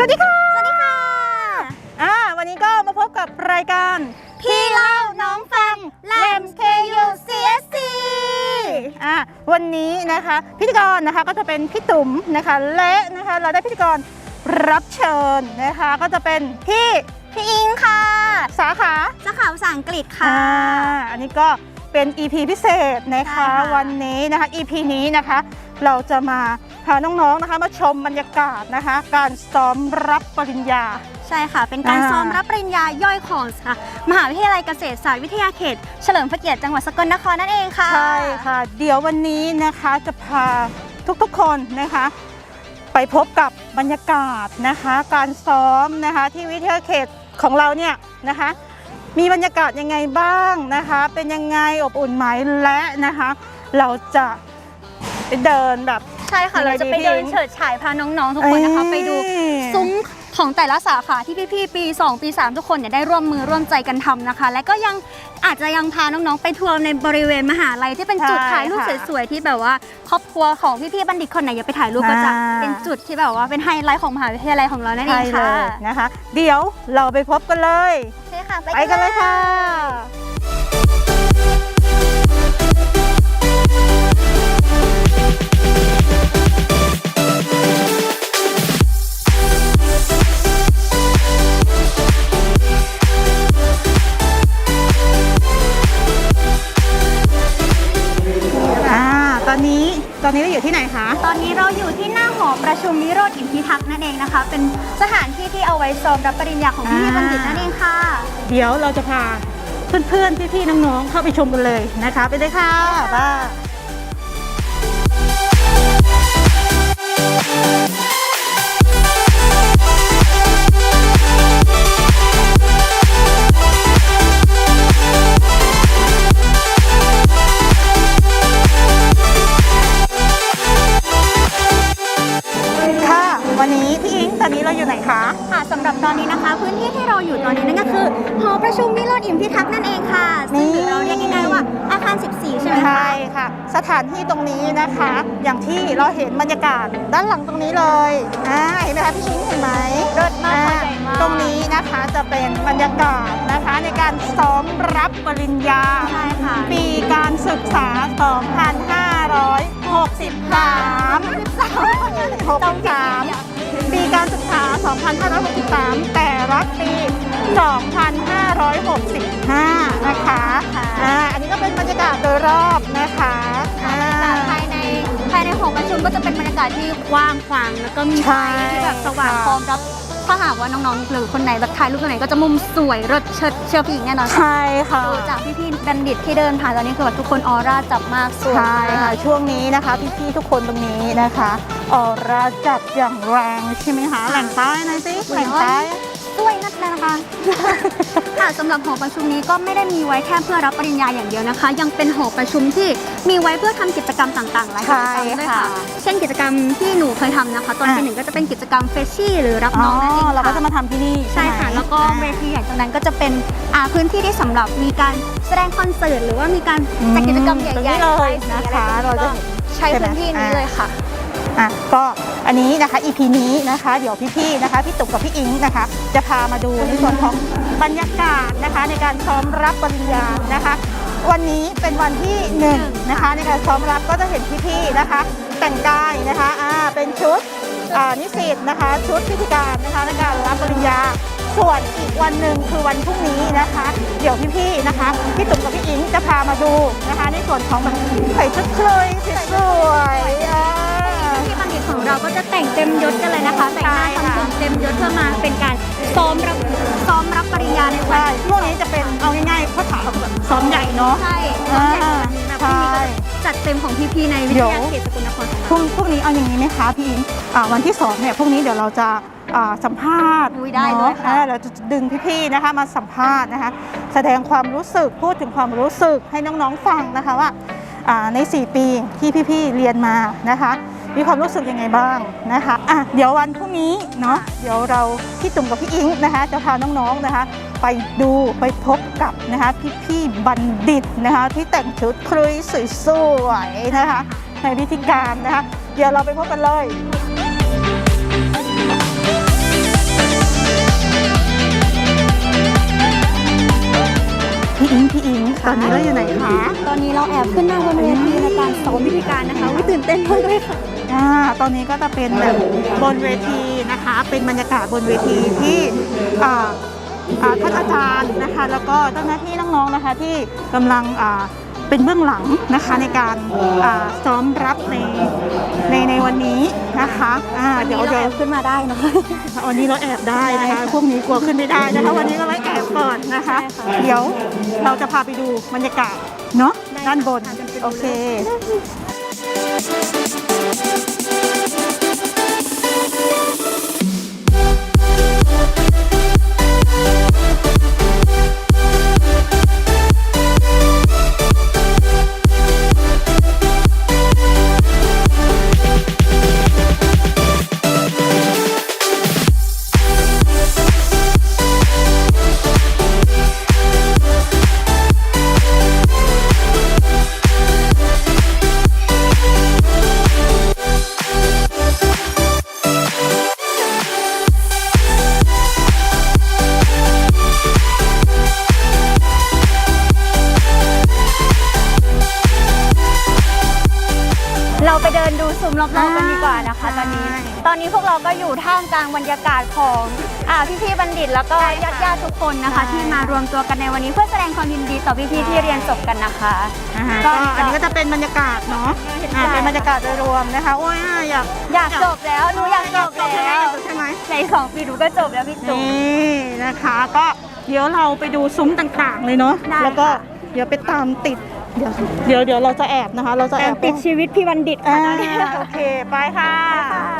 วัสดีค่ะ สวัสดีค่ะ อ่า วันนี้ก็มาพบกับรายการ พี่เล่าน้องฟัง Lams KU CSC อ่า วันนี้นะคะพิธีกรนะคะก็จะเป็นพี่ตุ๋มนะคะและนะคะเราได้พิธีกรรับเชิญนะคะ ก็จะเป็นพี่พี่อิงค่ะ สาขาสาขาภาษาอังกฤษค่ะ อ่า อันนี้ก็ เป็น EP พิเศษนะคะใช่ค่ะ วันนี้นะคะ EP นี้นะคะ เราจะมาพาน้องๆนะคะ มาชมบรรยากาศนะคะ การซ้อมรับปริญญา ใช่ค่ะ เป็นการอ่า ซ้อมรับปริญญาย่อยของค่ะมหาวิทยาลัยเกษตรศาสตร์วิทยาเขต เฉลิมพระเกียรติจังหวัดสกลนครนั่นเองค่ะ ใช่ค่ะ เดี๋ยววันนี้นะคะจะพาทุกๆคนนะคะ ไปพบกับบรรยากาศนะคะ การซ้อมนะคะที่วิทยาเขตของเราเนี่ยนะคะ มีบรรยากาศยังไงบ้างนะคะ เป็นยังไงอบอุ่นไหมและนะคะ เราจะไปเดินแบบ ใช่ค่ะยังไงเราจะไปดีพี่เดินอิงเฉิดฉายพาน้อง ๆ ทุกคนนะคะ ไปดูเอ้ยซุ้ม ของแต่ละสาขาที่พี่ๆปี 2 ปี 3 ทุกคนเนี่ยได้ร่วมมือร่วมใจกันทำนะคะ และก็ยังอาจจะยังพาน้องๆไปทัวร์ในบริเวณมหาลัยที่เป็นจุดใช่ถ่ายรูปค่ะสวยๆที่แบบว่าครอบครัวของพี่ๆบัณฑิตคนไหนอยากไปถ่ายรูปก็จะอ่า เป็นจุดที่แบบว่าเป็นไฮไลท์ของมหาวิทยาลัยของเรานั่นเอใช่งเลค่ะยนะคะ เดี๋ยวเราไปพบกันเลย ใช่ค่ะ ไปกันเลยค่ะ ที่เอาไว้ซ้อมรับปริญญาของพี่ๆบัณฑิตนั่นเองค่ะ เดี๋ยวเราจะพาเพื่อนๆ พี่ๆ น้องๆ เข้าไปชมกันเลยนะคะ ไปเลยค่ะบ้า โรธอิมพิทักษ์นั่นเองค่ะ ซึ่งหรือเราเรียกง่ายๆว่าอาคาร 14 ใช่ไหมคะ ใช่ค่ะ สถานที่ตรงนี้นะคะ อย่างที่เราเห็นบรรยากาศด้านหลังตรงนี้เลยอ่าเห็นไหมคะพี่ชิงเห็นไหมเลิศมากอ่ค่ะใหญ่มาก ตรงนี้นะคะจะเป็นบรรยากาศนะคะ ในการซ้อมรับปริญญา ใช่ค่ะปีการศึกษา 2563 63 ปีการศึกษา 2563 แต่ละปี 2565 นะคะค่ะอ่าอันนี้ก็เป็นบรรยากาศโดยรอบนะคะอ่า ภายในภายในหอประชุมก็จะเป็นบรรยากาศที่กว้างขวางแล้วก็มีไฟใช่ที่แบบสว่างพร้อมรับถ้าหากว่าน้องๆหรือคนไหนแบบถ่ายรูปตัวไหนก็จะมุมสวยรถเชิดเชื่อพี่หญิงแน่นอนค่ะใช่ค่ะดูจากพี่ๆบัณฑิตที่เดินผ่านตอนนี้คือแบบทุกคนออร่าจับมากสวยใช่มากค่ะ ช่วงนี้นะคะพี่ๆทุกคนตรงนี้นะคะออร่าจับอย่างแรงใช่ไหมคะแหล่งใต้หน่อยสิแหล่งใต้ สวยนักนะคะ ค่ะสำหรับหอประชุมนี้ก็ไม่ได้มีไว้แค่เพื่อรับปริญญาอย่างเดียวนะคะ ยังเป็นหอประชุมที่มีไว้เพื่อทำกิจกรรมต่างๆหลายกิจกรรมด้วยค่ะเช่นกิจกรรมที่หนูเคยทำนะคะ ตอนอะปีหนึ่งก็จะเป็นกิจกรรมเฟชชี่หรือรับอ๋น้อองนั่นเองเราก็จะค่ะมาทำที่นี่ใช่ไหมค่ะแล้วก็เวทีใหญ่ตรงนั้นก็จะเป็นอ่าพื้นที่ที่สำหรับมีการแสดงคอนเสิร์ตหรือว่ามีการจัดกิจกรรมใหญ่ๆตรงนี้เลยนะคะอะไรเราจะใช้พื้นที่นี้เลยค่ะ อะก็อันนี้นะคะ EP นี้นะคะ เดี๋ยวพี่ๆนะคะพี่ตุ๊กกับพี่อิงนะคะ จะพามาดูในส่วนของบรรยากาศนะคะ ในการซ้อมรับปริญญานะคะ วันนี้เป็นวันที่หนึ่งนะคะในการซ้อมรับก็จะเห็นพี่ๆนะคะ แต่งกายนะคะอ่าเป็นชุดอ่านิสิตนะคะ ชุดพิธีการนะคะในการรับปริญญาส่วนอีกวันหนึ่งคือวันพรุ่งนี้นะคะ เดี๋ยวพี่ๆนะคะพี่ตุ่มกับพี่อิงจะพามาดูนะคะ ในส่วนของใส่ชุดเคลยสวยๆ อ่าที่บัณฑิตของเราก็จะแต่งเต็มยศกันเลยนะคะ แต่งหน้าใช่ค่ะทำผมเต็มยศเพื่อมาเป็นการซ้อมรับซ้อมรับปริญญาในวัใช่นช่วงนี้จะเป็นเอาง่ายๆข้อถามแบบซ้อมใหญ่เนาะ ใช่อ่าแบบพรุ่งนี้ก็จัดเต็มของพี่ๆในวิทยาเขตสกลนครของพรุ่เรางพรุ่งนี้เอาอย่างนี้ไหมคะพี่อิงอ่าวันที่สองเนี่ยพรุ่งนี้เดี๋ยวเราจะอ่าสัมภาษณ์อุ๊ยได้เลยเนาะค่ะอ่าเราจะดึงพี่ๆนะคะมาสัมภาษณ์นะคะ แสดงความรู้สึกพูดถึงความรู้สึกให้น้องๆฟังนะคะว่าอ่าใน 4 ปีที่พี่ๆเรียนมานะคะ มีความรู้สึกยังไงบ้างนะคะอะเดี๋ยววันพรุ่งนี้เนาะเดี๋ยวเราพี่ตุ่มกับพี่อิงนะคะจะพาน้องๆนะคะ ไปดูไปพบกับนะคะพี่ๆบัณฑิตนะคะที่แต่งชุดคลุยสวยๆนะคะ ในพิธีการนะคะ เดี๋ยวเราไปพบกันเลยพี่อิงพี่อิงตอนนี้เราอยู่ไหนคะ ตอนนี้เราแอบขึ้นหน้าบนเวทีในการสอนวิธีการนะคะวิตื่นเต้นมากเลยค่ะ อ่าตอนนี้ก็จะเป็นแบบบนเวทีนะคะ เป็นบรรยากาศบนเวทีที่อ่าอ่าท่านอาจารย์นะคะ แล้วก็เจ้าหน้าที่น้องๆนะคะที่กำลังอ่าเป็นเบื้องหลังนะคะในการอ่าซ้อมรับในในในวันนี้นะคะอ่าเดี๋ยวเดี๋ยวขึ้นมาได้นะคะวันนี้เราแอบได้นะคะพวกนี้กลัวขึ้นไม่ได้นะคะวันนี้เราไว้แอบก่อนนะคะใช่ค่ะเดี๋ยวเราจะพาไปดูบรรยากาศเนาะได้ด้านบนค่ะเดี๋ยวไปดูโอเค เราไปเดินดูซุ้มรอบๆกันดีกว่านะคะ ตอนนี้ใช่ตอนนี้พวกเราก็อยู่ท่ามกลางบรรยากาศของอ่าพี่ๆบัณฑิตแล้วก็ญาติๆทุกคนนะคะ ที่มารวมตัวกันในวันนี้เพื่อแสดงความยินดีต่อพี่ๆที่เรียนจบกันนะคะ อ่าฮะก็ก็อันนี้ก็จะเป็นบรรยากาศเนาะอ่าเป็นบรรยากาศโดยรวมนะคะโอ้ยอะอยากอยากจบแล้วหนูอยากจบใช่ไหมแล้วใช่ไหม ในสองปีหนูก็จบแล้วพี่จุ๋มนี่นะคะก็เดี๋ยวเราไปดูซุ้มต่างๆเลยเนาะได้แล้วก็ค่ะ เดี๋ยวไปตามติด เดี๋ยวเดี๋ยวเดี๋ยวเราจะแอบนะคะ เราจะแอแอบบติดชีวิตพี่บัณฑิตอ่าค่ะตอนนี้โอเค ไปค่ะค่ะ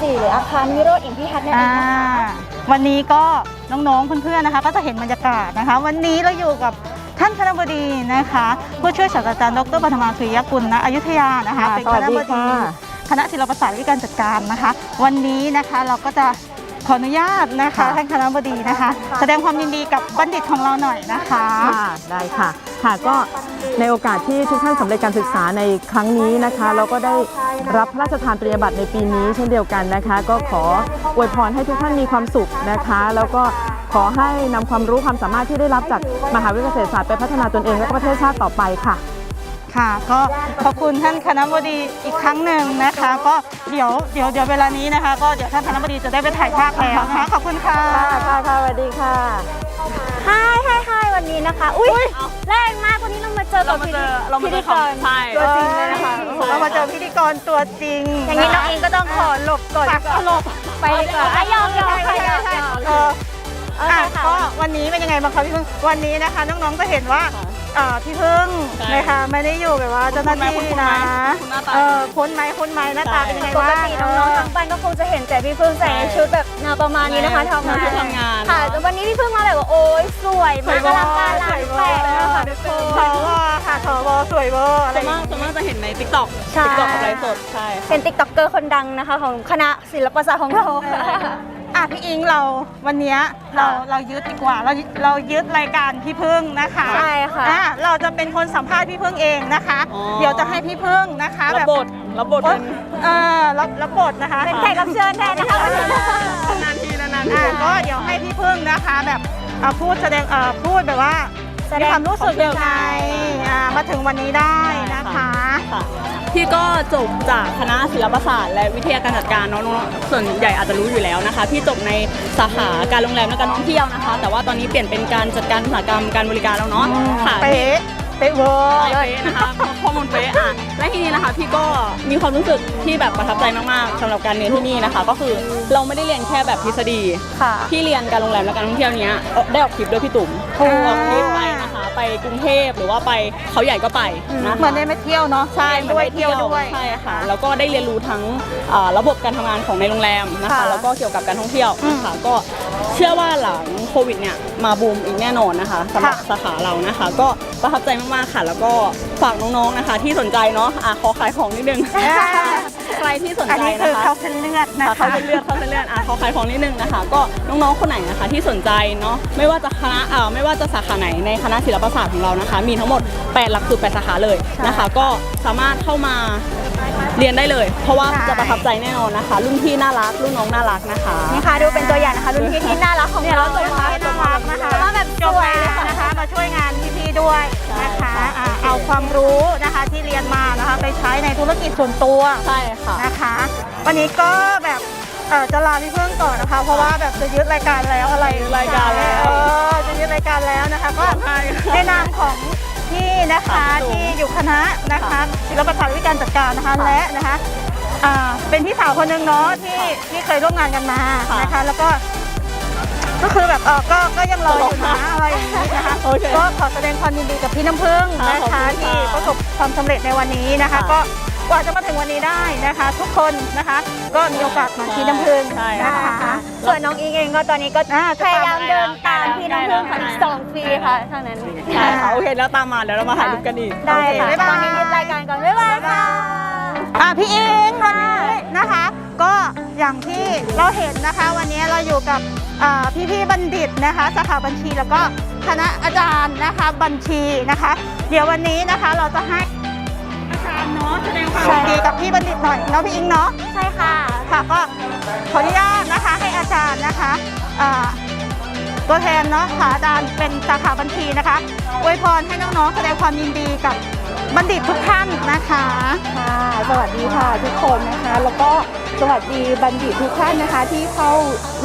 4 หรืออาคารมิโรดอินพิฮัทนั่นเองนะควันนี้ก็น้องๆเพื่อนๆนะคะ ก็จะเห็นบรรยากาศนะคะ วันนี้เราอยู่กับท่านคณบดีนะคะ ผู้ช่วยศาสตราจารย์ดรปฐมาสุริยกุลนะอยุธยานะคะเป็นคณบดีคณะศิลปศาสตร์วิการจัดการนะคะ วันนี้นะคะเราก็จะขออนุญาตนะคะท่านคณบดีนะคะ แสดงความยินดีกับบัณฑิตของเราหน่อยนะคะได้ค่ะ ค่ะก็ในโอกาสที่ทุกท่านสำเร็จการศึกษาในครั้งนี้นะคะ เราก็ได้รับพระราชทานปริญญาบัตรในปีนี้เช่นเดียวกันนะคะ ก็ขออวยพรให้ทุกท่านมีความสุขนะคะ แล้วก็ขอให้นำความรู้ความสามารถที่ได้รับจากมหาวิทยาลัยเกษตรศาสตร์ไปพัฒนาตนเองและก็ประเทศชาติต่อไปค่ะ ค่ะก็ขอบคุณท่านคณะบดีอีกครั้งหนึ่งนะคะ ก็เดี๋ยวเดี๋ยวเดี๋ยวเวลานี้นะคะ ก็เดี๋ยวท่านคณะบดีจะได้ไปถ่ายภาพแล้วนะคะขอบคุณค่ะ ค่ะค่ะสวัสดีค่ะ ฮายฮายฮายวันนี้นะคะ อุ้ยแรงมากวันนี้เรามาเจอกับเรามาเจอพิธีเรามาเจอพิธีกรใช่ ตัวจริงเลยนะคะเรามาเจอพิธีกรตัวจริงอย่างนี้น้องเองก็ต้องขอหลบก่อนดีกว่าหลบไปดีกว่าอะยอมยอมค่ะยอมยอมเออโอเคอะค่ะ ก็วันนี้เป็นยังไงบ้างคะพี่พึ่งวันนี้นะคะน้องๆจะเห็นว่าอ่าพี่พึ่งใช่นะคะไม่ได้อยู่แบบว่าเจ้าหน้าที่คุ้นไหมนะคุ้นหน้าตาเออคุ้นไหมคุ้นไหมหน้าตาเป็นยังไงปกบ้างติน้องๆทั้งบ้านก็คงจะเห็นแต่พี่พึ่งใส่ชุดแบบ แนวประมาณนี้นะคะทำงานชุดทำงานค่ะแต่วันนี้พี่พึ่งมาแบบว่าโอ๊ยสวยมากอลังการร้านแปดเลยค่ะทุกคสนวค่ะสวสวยเวอร์อะไรส่อวนย่างมากงี้ส่วนมากจะเห็นใน t ิ k t o k ใช่ติ๊กต็อกกับไลฟ์สดใช่เป็นติ๊กต็อกเกอร์คนดังนะคะ ของคณะศิลปศาสตร์ของเราค่ะ อะพี่อิงเราวันเนี้ยเราเรายึดดีกว่าเราเรายึดรายการพี่พึ่งนะคะใช่ค่ะอ่เราจะเป็นคนสัมภาษณ์พี่พึ่งเองนะคะ อ๋อ เดี๋ยวจะให้พี่พึ่งนะคะรัแบบบทรับบทโอ๊เป็ยนเออรับรับบทนะคะเป็นแขกรับเชิญแทนนะคะวันนี้นานทีนานๆอะทีก็เดี๋ยวให้พี่พึ่งนะคะแบบเอ่อพูดแสดงเอ่อพูดแบบว่าแสดมีงความรู้สึกยังไงอ่ามาถึงวันนี้ได้นะคะ ค่ะ พี่ก็จบจากคณะศิลปศาสตร์และวิทยาการจัดการเนาะส่วนใหญ่อาจจะรู้อยู่แล้วนะคะ พี่จบในสาขาการโรงแรมและการท่องเที่ยวนะคะ แต่ว่าตอนนี้เปลี่ยนเป็นการจัดการอุตสาหกรรมการบริการแล้วเนาะค่ะเป๊ะ เป๊ะเวอร์เป๊ะนะคะข้อมูลเป๊ะอะและทีนี้นะคะพี่ก็มีความรู้สึกที่แบบประทับใจมากๆสำหรับการเรียนที่นี่นะคะ ก็คือเราไม่ได้เรียนแค่แบบทฤษฎีค่ะ พี่เรียนการโรงแรมและการท่องเที่ยวเนี้ยเอ่อได้ออกทริปด้วยพี่ตุ่มโอ้ ออกทริปไปนะคะ ไปกรุงเทพหรือว่าไปเขาใหญ่ก็ไปนะคะ เหมือนได้มาเที่ยวเนาะใช่เรีนด้วยเที่ยวด้วย ใช่ค่ะแล้วก็ได้เรียนรู้ทั้งอ่าระบบการทำงานของในโรงแรมนะคะ ค่ะแล้วก็เกี่ยวกับการท่องเที่ยวนะคะก็ เชื่อว่าหลังโควิดเนี่ยมาบูมอีกแน่นอนนะคะสำหรับค่ะสาขาเรานะคะ ก็ประทับใจมากๆค่ะ แล้วก็ฝากน้องๆนะคะ ที่สนใจเนาะอะขอขายของนิดนึงใครที่สนอันใจนี้คือนะคะเขาเส้นเลือดนะค่ะคะเข้าเส้นเลือดเข้าเส้นเลือดอะขอขายของนิดนึงนะคะ ก็น้องๆคนไหนนะคะที่สนใจเนาะไม่ว่าจะคณะอ่าไม่ว่าจะสาขาไหนในคณะศิลปศาสตร์ของเรานะคะ มีทั้งหมด 8 หลักสูตร8สาขาเลยนะคะ ก็สามารถเข้ามา เรียนได้เลย เพราะว่าใช่จะประทับใจแน่นอนนะคะ รุ่นพี่น่ารักรุ่นน้องน่ารักนะคะนี่ค่ะดูเป็นตัวอย่างนะคะรุ่นพี่ที่น่ารักของเนี่ยเราเราจบนะมาคะที่น่ารักนะคะแต่ว่าแบบจสบวยมาเลยค่ะนะคะมาช่วยงานพี่ๆด้วยนะคะใช่ค่ะอ่าเอาความรู้นะคะที่เรียนมานะคะไปใช้ในธุรกิจส่วนตัวใช่ค่ะนะคะ วันนี้ก็แบบเอ่อจะลาพี่เพิ่งก่อนนะคะ เพราะว่าแบบจะยึดรายการแล้วอะไรยึดรายการแล้วเออจะยึดรายการแล้วนะคะ ก็ใช่ในนามของ พี่นะคะค่ะที่อยู่คณะนะคะค่ะศิลปศาสตร์วิการจัดการนะคะค่ะและนะคะอ่าเป็นพี่สาวคนหนึ่งเนาะที่ที่เคยร่วมงานกันมาค่ะนะคะแล้วก็ก็คือแบบเออก็ก็ยังรออยู่นะอะไรอย่างนี้นะคะโอเคก็ขอแสดงความยินดีกับพี่น้ำพึ่งค่ะนะขอบคะคุณที่ค่ะประสบความสำเร็จในวันนี้นะคะค่ะก็ กว่าจะมาถึงวันนี้ได้นะคะ ทุกคนนะคะ ก็มีโอกาสมาที่น้ำพึ่งใช่นะคะค่ะส่วนน้องอิงเองก็ตอนนี้ก็อ่าพยายามเดินตามได้พี่ได้น้ำพึ่งค่ะได้อีกสองปีค่ะทางนั้นใช่ค่ะโอเคแล้วตามมาเดี๋ยวเรามาถ่ายรูปกันอีกได้ค่ะโอเคบ๊ายบาย ตอนนี้ยึดรายการก่อน บ๊ายบายค่ะ อะพี่อิงวันนี้นะคะ ก็อย่างที่เราเห็นนะคะ วันนี้เราอยู่กับอ่าพี่ๆบัณฑิตนะคะสาขาบัญชีแล้วก็คณะอาจารย์นะคะบัญชีนะคะ เดี๋ยววันนี้นะคะเราจะให้อาจารย์ เนาะแสดงความยินดีกับพี่บัณฑิตหน่อยเนาะพี่อิงเนาะ ใช่ค่ะ ค่ะก็ขออนุญาตนะคะให้อาจารย์นะคะอ่าตัวแทนเนาะค่ะอาจารย์เป็นสาขาบัญชีนะคะอวยพรให้น้องๆแสดงความยินดีกับ บัณฑิตทุกท่านนะคะค่ะสวัสดีค่ะทุกคนนะคะ แล้วก็สวัสดีบัณฑิตทุกท่านนะคะ ที่เข้า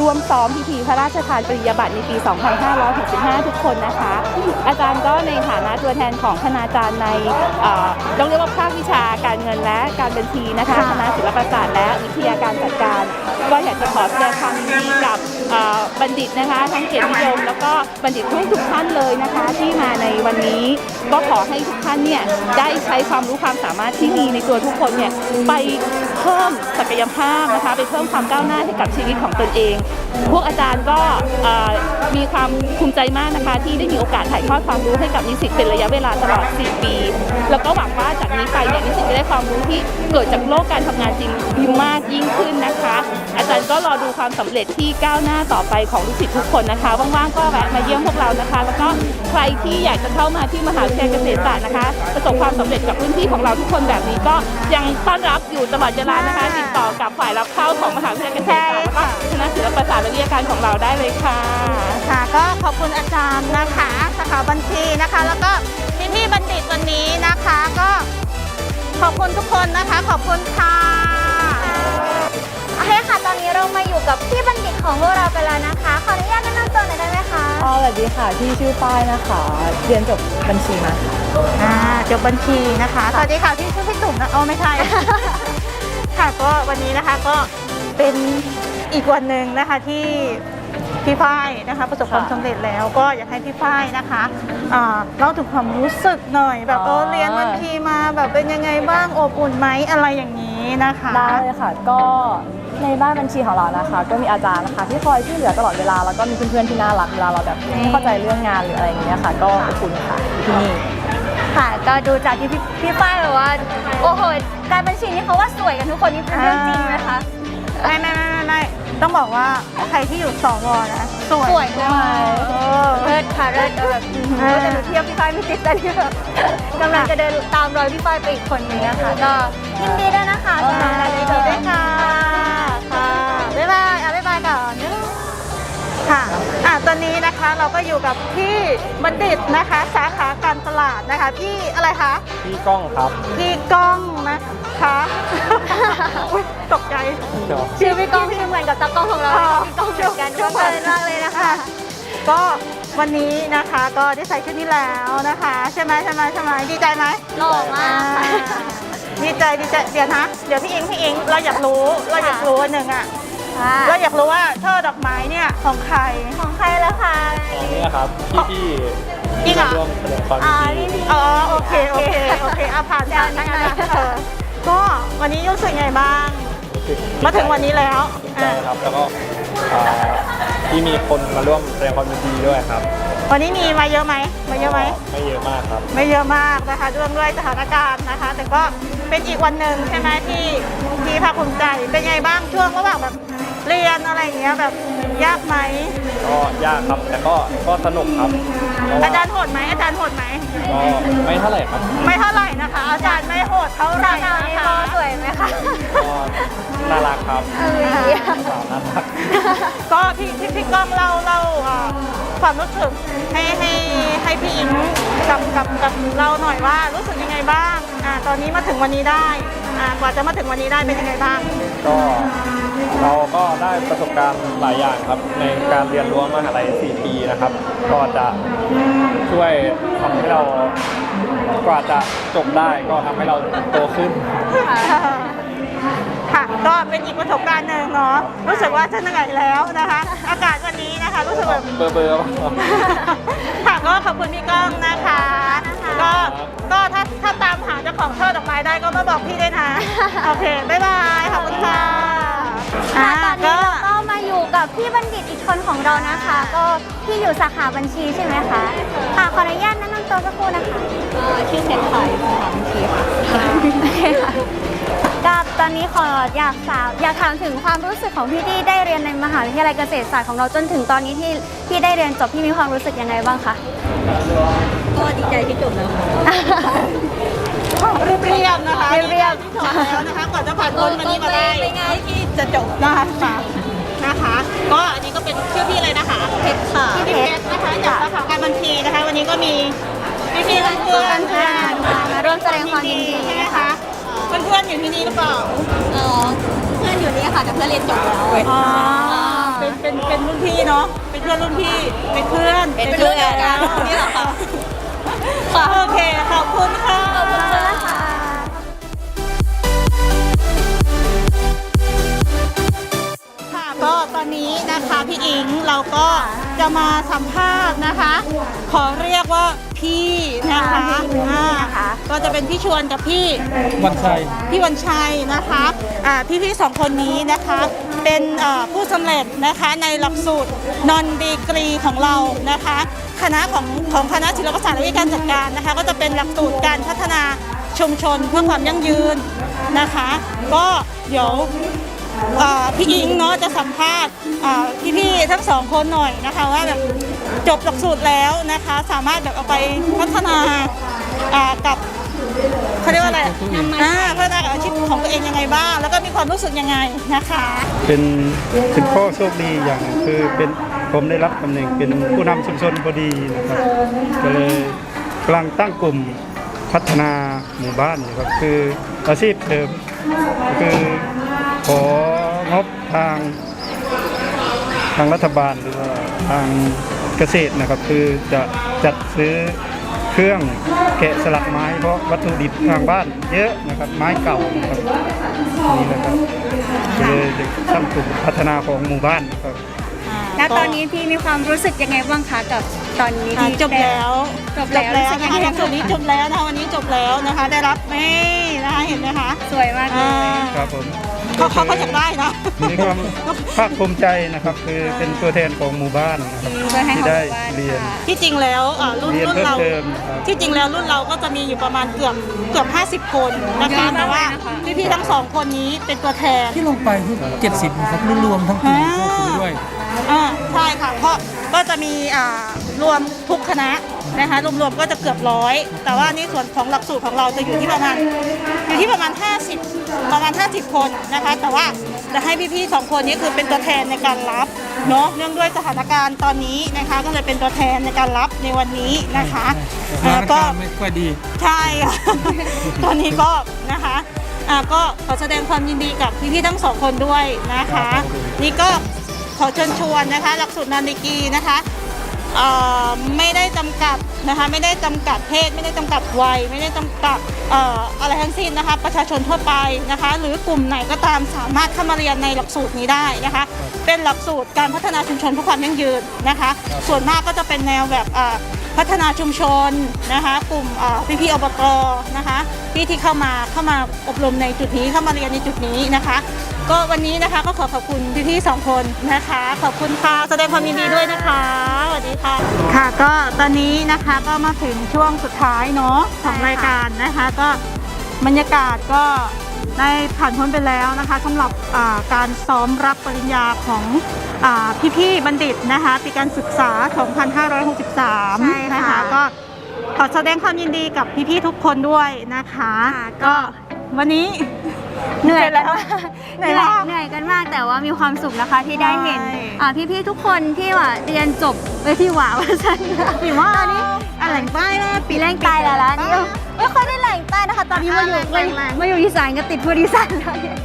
ร่วมซ้อมพิธีพระราชทานปริญญาบัตรในปี 2565 ทุกคนนะคะ อาจารย์ก็ในฐานะตัวแทนของคณาจารย์ในเอ่อต้องเรียกว่าภาควิชาการเงินและการบัญชีนะคะคณะศิลปศาสตร์และวิทยาการจัดการ ก็อยากจะขอแสดงความยินดีกับบัณฑิตนะคะทั้งเกียรตินิยมแล้วก็บัณฑิตทุกทุกท่านเลยนะคะ ที่มาในวันนี้ก็ขอให้ทุกท่านเนี่ยได้ใช้ความรู้ความสามารถที่มีในตัวทุกคนเนี่ยไปเพิ่มศักยภาพนะคะไปเพิ่มความก้าวหน้าให้กับชีวิตของตนเอง พวกอาจารย์ก็มีความภูมิใจมากนะคะที่ได้มีโอกาสถ่ายทอดความรู้ให้กับนิสิตเป็นระยะเวลาตลอด 4 ปี แล้วก็หวังว่าจากนี้ไปเนี่ยนิสิตจะได้ความรู้ที่เกิดจากโลกการทำงานจริงมากยิ่ ความสำเร็จที่ก้าวหน้าต่อไปของลูกศิษย์ทุกคนนะคะ ว่างๆ ก็แวะมาเยี่ยมพวกเรานะคะ แล้วก็ใครที่อยากจะเข้ามาที่มหาวิทยาลัยเกษตรศาสตร์นะคะ ประสบความสำเร็จกับรุ่นพี่ของเราทุกคนแบบนี้ก็ยังต้อนรับอยู่ตลอดเวลานะคะ ติดต่อกับฝ่ายรับเข้าของมหาวิทยาลัยเกษตรศาสตร์แล้วก็คณะศิลปศาสตร์และวิทยาการของเราได้เลยค่ะค่ะ ก็ขอบคุณอาจารย์นะคะสาขาบัญชีนะคะ แล้วก็พี่พี่บัณฑิตวันนี้นะคะ ก็ขอบคุณทุกคนนะคะ ขอบคุณค่ะ โอเคค่ะ ตอนนี้เรามาอยู่กับพี่บัณฑิตของพวกเราไปแล้วนะคะ ขออนุญาตแนะนำตัวหน่อยได้ไหมคะสวัสดีค่ะที่ชื่อป้ายนะคะ เรียนจบบัญชีมาค่ะอ่าจบบัญชีนะคะ สวัสดีค่ะพี่ชื่อพี่จุ๋มนะเอาไม่ใช่ ค่ะก็วันนี้นะคะก็เป็นอีกวันหนึ่งนะคะที่พี่ฝ้ายนะคะประสบความค่ะสำเร็จแล้วก็อยากให้พี่ฝ้ายนะคะอ่าเล่าถึงความรู้สึกหน่อย แบบเอออ๋อเรียนบัญชีมาแบบเป็นยังไงบ้างอบอุ่นไหมอะไรอย่างนี้นะคะ ได้เลยค่ะ ก็ ในบ้านบัญชีของเรานะคะ ก็มีอาจารย์นะคะที่คอยช่วยเหลือตลอดเวลาแล้วก็มีเพื่อนๆที่น่ารักเวลาเราแบบไม่เข้าใจเรื่องงานหรืออะไรอย่างเงี้ยค่ะ ก็อบอุ่นค่ะที่นี่ค่ะก็ดูจากที่พี่พี่ป้ายแบบว่าโอ้โหการบัญชีนี่เขาว่าสวยกันทุกคนนี่เป็นเรื่องจริงไหมคะไม่ไม่ไม่ไม่ไม่ต้องบอกว่าใครที่อยู่สวนะสวยสวยมากเออเลิศค่ะเลิศแบบเออแต่หนูเที่ยวพี่ฝ้ายไม่ติดแต่นี่แบบกำลังจะเดินตามรอยพี่ฝ้ายไปอีกคนนึงนะคะก็ยินดีด้วยนะคะสำหรับการยิเรีนยนดีด้วยค่ะค่ะ ค่ะอะตอนนี้นะคะเราก็อยู่กับพี่บัณฑิตนะคะ สาขาการตลาดนะคะพี่อะไรคะ พี่ก้องครับ พี่ก้องนะคะอุ๊ยตกใจเดี๋ยวชื่อพี่ก้องชื่อเหมือนกับตากล้องของเราเลยค่ะพี่ก้องเหมือนกันชื่ก็อเหมืเกิอนนมากเลยนะคะ ก็วันนี้นะคะก็ได้ใส่ชุดนี้แล้วนะคะ ใช่ไหมใช่ไหมใช่ไหมดีใจไหมหล่อมากค่ะ ดีใจดีใจเดี๋ยวนะ เดี๋ยวพี่อิงพี่อิงเราอยากรู้เราอยากรู้อันหนึ่งอะ ค่ะ เราอยากรู้ว่าช่อดอกไม้เนี่ยของใคร ของใครแล้วคะตอนนี้นะครับพี่จริงเหรอร่วมแสดงความอ่ายินี่นดีนี่อ๋อโอเคโอเคโอเคอะผ่านผ่านเดี๋ยวนะนิดหน่อยเออก็วันนี้รู้สึกไงบ้างรู้สึกมาถึงวันนี้แล้วดีใจครับแล้วก็อ่าที่มีคนมาร่วมแสดงความยินดีด้วยครับวันนี้มีมาเยอะไหมมาเยอะไหม ไม่เยอะมากครับ ไม่เยอะมากนะคะเรื่องด้วยสถานการณ์นะคะ แต่ก็เป็นอีกวันหนึ่งใช่ไหมที่ที่ภาคภูมิใจเป็นไงบ้างช่วงระหว่างแบบ เรียนอะไรอย่างเงี้ยแบบยากไหมก็ยากครับแต่ก็ก็สนุกครับเพราะอาว่าจารย์โหดไหมอาจารย์โหดไหมก็ไม่เท่าไหร่ครับไม่เท่าไหร่นะคะ อาจารย์ไม่โหดเท่าไหร่นะคะสวยไหมคะก็น่ารักครับเอ้ยสาวน่ารักก็พี่พี่พี่ก้องเล่าเล่าอ่าความรู้สึกให้ให้ให้พี่อิงกับกับกับเราหน่อยว่ารู้สึกยังไงบ้างอ่าตอนนี้มาถึงวันนี้ได้ อ่ากว่าจะมาถึงวันนี้ได้เป็นยังไงบ้าง ก็เราก็ได้ประสบการณ์หลายอย่างครับ ในการเรียนรู้มหาลัย 4 ปีนะครับ ก็จะช่วยทำให้เรากว่าจะจบได้ก็ทำให้เราโตขึ้นค่ะ ก็เป็นอีกประสบการณ์หนึ่งเนาะรู้สึกว่าจะเหนื่อยแล้วนะคะ อากาศวันนี้นะคะ รู้สึกแบบเบอร์เบอร์ค่ะก็ขอบคุณพี่ก้องนะคะ ก็ก็ถ้าถ้าตามหาเจ้าของช่อดอกไม้ได้ก็มาบอกพี่ด้วยนะโอเคบ๊ายบายขอบคุณค่ะค่ะตอนนี้เราก็มาอยู่กับพี่บัณฑิตอีกคนของเรานะคะ ก็พี่อยู่สาขาบัญชีใช่ไหมคะค่ะขออนุญาตแนะนำตัวสักครู่นะคะชื่อเพชรไทยสาขาบัญชีค่ะ ตอนนี้ขออยากสาวอยากถามถึงความรู้สึกของพี่ที่ได้เรียนในมหาวิทยาลัยเกษตรศาสตร์ของเราจนถึงตอนนี้ที่ที่ได้เรียนจบพี่มีความรู้สึกยังไงบ้างคะก็ดีใจที่จบแล้วค่ะเรียบเรียบๆนะคะเรียบๆที่จบแล้วนะคะก่อนจะผ่านพ้นวันนี้มาได้ไม่ง่ายที่จะจบนะคะนะคะ ก็อันนี้ก็เป็นชื่อพี่เลยนะคะเพชรค่ะพี่เพชรนะคะจากสาขาการบัญชีนะคะ วันนี้ก็มีพี่พี่ๆเพื่อนๆเพื่อนๆมาร่วมแสดงความยินดีใช่ไหมคะ เพื่อนๆอยู่ที่นี่หรือเปล่าอ๋อเพื่อนอยู่นี่ค่ะแต่เพื่อนเรียนจบแล้ว อ๋อเป็นเป็นเป็นรุ่นพี่เนาะเป็นเพื่อนรุ่นพี่เป็นเพื่อนเป็นเพื่อนกันนี่เหรอคะค่ะโอเคขอบคุณค่ะขอบคุณค่ะค่ะก็ตอนนี้นะคะพี่อิงเราก็ จะมาสัมภาษณ์นะคะ ขอเรียกว่าพี่นะคะค่ะพี่อ่านะคะก็จะเป็นพี่ชวนกับพี่วันชัย พี่วันชัยนะคะอ่าพี่ๆสองคนนี้นะคะเป็นเอ่อผู้สำเร็จนะคะในหลักสูตรนอนดีกรีของเรานะคะ คณะของของคณะศิลปศาสตร์และวิทยาการจัดการนะคะ ก็จะเป็นหลักสูตรการพัฒนาชุมชนเพื่อความยั่งยืนนะคะ ก็เดี๋ยวเอ่อ พี่อิงเนาะจะสัมภาษณ์อ่พี่ๆทั้งสองคนหน่อยนะคะว่าแบบจบหลักสูตรแล้วนะคะ สามารถแบบเอาไปพัฒนากับเขาเรียกว่าอะไรอ่าพัฒนาอาชีพของตัวเองยังไงบ้าง แล้วก็มีความรู้สึกยังไงนะคะ เป็นเป็นข้อโชคดีอย่างคือเป็นผมได้รับตำแหน่งเป็นผู้นำชุมชนพอดีนะครับก็เลยกำลังตั้งกลุ่มพัฒนาหมู่บ้านอยู่ครับคืออาชีพเดิมคือ ของบทางทางรัฐบาลหรือว่าทางเกษตรนะครับ คือจะจัดซื้อเครื่องแกะสลักไม้เพราะวัตถุดิบทางบ้านเยอะนะครับไม้เก่านะครับนี่นะครับก็เลยจะตั้งกลุ่มพัฒนาของหมู่บ้านนะครับแล้วตอนนี้พี่มีความรู้สึกยังไงบ้างคะกับตอนนี้อ่าที่จบแล้วจบแล้วรู้สึกยังนะคะไงหลักสูตรนี้จบแล้วนะคะวันนี้จบแล้วนะคะ ได้รับนี่นะคะเห็นไหมคะสวยมากเลอ่ายครับผม เขาเขาก็อยากได้นะ มีความภาคภูมิใจนะครับคือเป็นตัวแทนของหมู่บ้านนะครับเพื่อให้ที่ของได้หมู่บ้านเรียนค่ะที่จริงแล้วอ่ารุ่นเรียนรุ่นเพิ่มเราเติมนะครับ ที่จริงแล้วรุ่นเราก็จะมีอยู่ประมาณเกือบเกือบ 50 คนนะคะเยอะมากแต่ว่าเลยนะคะพี่ๆทั้งสองคนนี้เป็นตัวแทน ที่ลงไปคือ70นะครับรวมๆทั้งปีอ่าก็คือด้วย อ่าใช่ค่ะเพราะก็จะมีอ่า รวมทุกคณะนะคะรวมๆก็จะเกือบร้อยแต่ว่านี่ส่วนของหลักสูตรของเราจะอยู่ที่ประมาณอยู่ที่ประมาณ 50 ประมาณ 50 คนนะคะ แต่ว่าจะให้พี่ๆสองคนนี้คือเป็นตัวแทนในการรับเนาะเนื่องด้วยสถานการณ์ตอนนี้นะคะ ก็เลยเป็นตัวแทนในการรับในวันนี้นะคะสถานก็การณ์ไม่ค่อยดีใช่ค่ะตอนนี้ก็นะคะอ่าก็ขอแสดงความยินดีกับพี่ๆทั้งสองคนด้วยนะคะ นี่ก็ขอเชิญชวนนะคะ หลักสูตรนันดิกีนะคะเอ่อ ไม่ได้จำกัดนะคะไม่ได้จำกัดเพศ ไม่ได้จำกัดวัย ไม่ได้จำกัดเอ่ออะไรทั้งสิ้นนะคะประชาชนทั่วไปนะคะ หรือกลุ่มไหนก็ตามสามารถเข้ามาเรียนในหลักสูตรนี้ได้นะคะ เป็นหลักสูตรการพัฒนาชุมชนเพื่อความยั่งยืนนะคะ ส่วนมากก็จะเป็นแนวแบบอ่า พัฒนาชุมชนนะคะ กลุ่มเอ่พี่ๆอบตนะคะที่ที่เข้ามาเข้ามาอบรมในจุดนี้เข้ามาเรียนในจุดนี้นะคะ ก็วันนี้นะคะก็ขอขอบคุณพี่ๆสองคนนะคะ ขอบคุณค่ะแสดงความยินดีด้วยนะคะสวัสดีค่ะค่ะก็ตอนนี้นะคะก็มาถึงช่วงสุดท้ายเนาะของรายการนะคะ ก็บรรยากาศก็ ได้ผ่านพ้นไปแล้วนะคะสำหรับอ่าการซ้อมรับปริญญาของอาพี่ๆบัณฑิตนะคะปีการศึกษา 2563ใช่ค่ะนะคะก็ขอแสดงความยินดีกับพี่ๆทุกคนด้วยนะคะค่ะก็ก็วันนี้เหนื่อยแล้วเหนื่อยเหนื่อยกันมากแต่ว่ามีความสุขนะคะที่ได้เห็นใช่อ่าพี่ๆทุกคนที่ว่าเรียนจบไปที่หว่าว่าฉันหรือว่าตอนนี้อะไรป้ายนะปีแรงตายแล้วล่ะนี่ ไม่ค่อยได้แหล่งใต้นะคะ ตอนนี้มาอยู่แรงแรงมาอยู่อีสานก็ติดพูดอีสานแล้วเนี่ย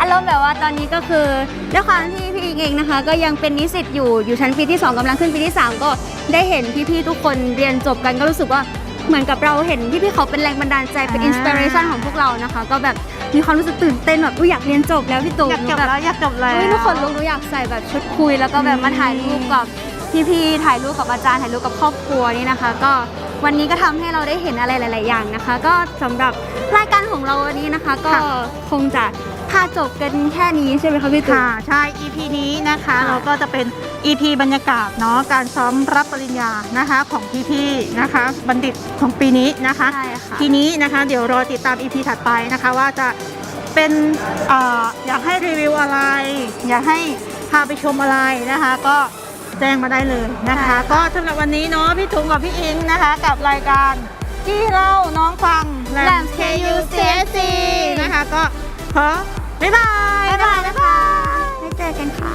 อารมณ์แบบว่าตอนนี้ก็คือด้วยความที่พี่อิงเองนะคะ ก็ยังเป็นนิสิตอยู่อยู่ชั้นปีที่ 2กำลังขึ้นปีที่ 3 ก็ได้เห็นพี่ๆทุกคนเรียนจบกันก็รู้สึกว่าเหมือนกับเราเห็นพี่ๆเขาเป็นแรงบันดาลใจเป็นอินสปิเรชันของพวกเรานะคะ ก็แบบมีความรู้สึกตื่นเต้นแบบอุ๊ยอยากเรียนจบแล้วพี่ตู่อยากหนูจบแบบแล้วอยากจบแล้วเฮ้ยทุกคนลุกหนูอยากใส่แบบชุดคุย แล้วก็แบบมาถ่ายรูปกับพี่ๆถ่ายรูปกับอาจารย์ถ่ายรูปกับครอบครัวนี่นะคะ ก็ วันนี้ก็ทำให้เราได้เห็นอะไรหลาย ๆ อย่างนะคะ ก็สำหรับรายการของเราวันนี้นะคะ ก็ค่ะคงจะค่าจบกันแค่นี้ใช่ไหมคะพี่ตู่ค่ะใช่ EP นี้นะคะ ค่ะ เราก็จะเป็น EP บรรยากาศเนาะการซ้อมรับปริญญานะคะของพี่ๆนะคะ บัณฑิตของปีนี้นะคะ ใช่ค่ะ ทีนี้นะคะเดี๋ยวรอติดตาม EP ถัดไปนะคะว่าจะเป็นเอออยากให้รีวิวอะไร อยากให้พาไปชมอะไรนะคะ ก็ แจ้งมาได้เลยนะคะ ก็สำหรับวันนี้เนาะพี่ถุงกับพี่อิงนะคะ กับรายการที่เล่าน้องฟังแหลม KUCC นะคะก็ขอบ๊ายบายบ๊ายบายบ๊ายบายไว้เจอกันค่ะ